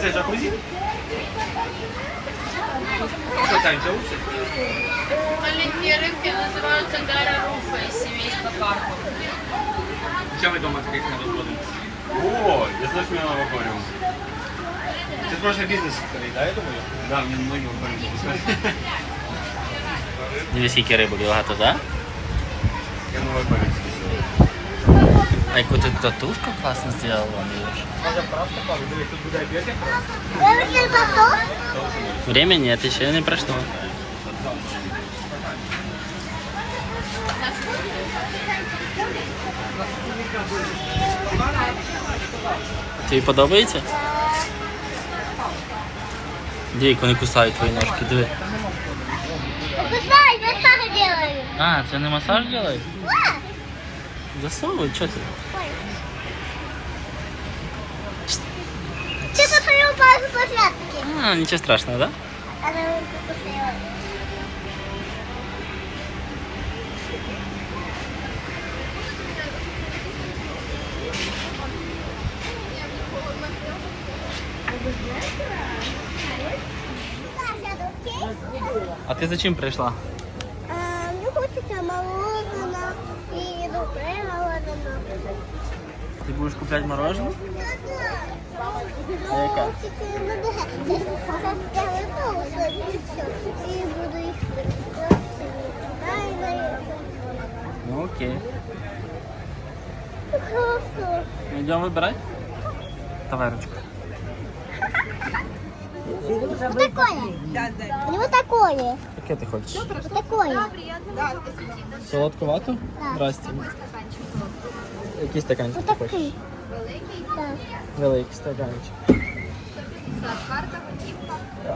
Оце джакузі? Що там, джауси? Маленькие рыбки называются гара руфа из семейства карпов. Чому ви вдома таких не розводите? О, я я на акваріум. Ж може бізнес відкрити, да, я думаю? Да, мені многі акваріум запускають. Дивись, скільки рибок багато, так? Я новий акваріум. А яку ти татушку класно зробила, об'єкт. Время нет, ще не пройшло. Тобі подобається? Диви, як вони кусають твої ножки, диви. Кусай, массаж делаю. А, це не масаж делають? Засовывай, что ты? Ты посмотрел пару площадки. А, ничего страшного, да? А, а ты зачем пришла? А, мне хочется мороженого и рубля. Ти будеш купляти мороженое? А яка? И буду их Ну окей. Хорошо. Идем выбирать. ручку. Вот такое. У него такое. Яке ти хочеш? Вот такое. Солодку вату? Так. Здрасте. Який стаканчик Вот ти хочеш? Так. Великий стаканчик.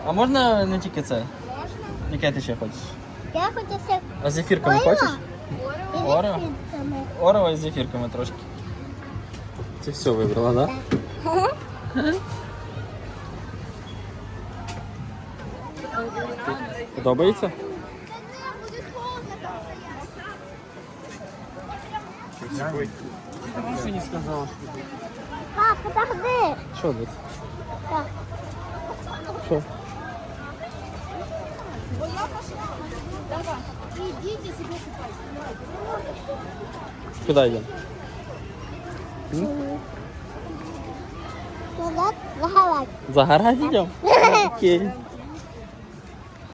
А можна не тільки це? Яке ти ще хочеш? Я хочу все А з зефірками Орео? хочеш? Орео? лисицами. Орео зефірками трошки. Ти все вибрала, так? Подобається? Що не сказала? Пап, подожди. Що тут? Так. Що? Куди йдемо? Назад, загорать. Загорать йдемо? Окей.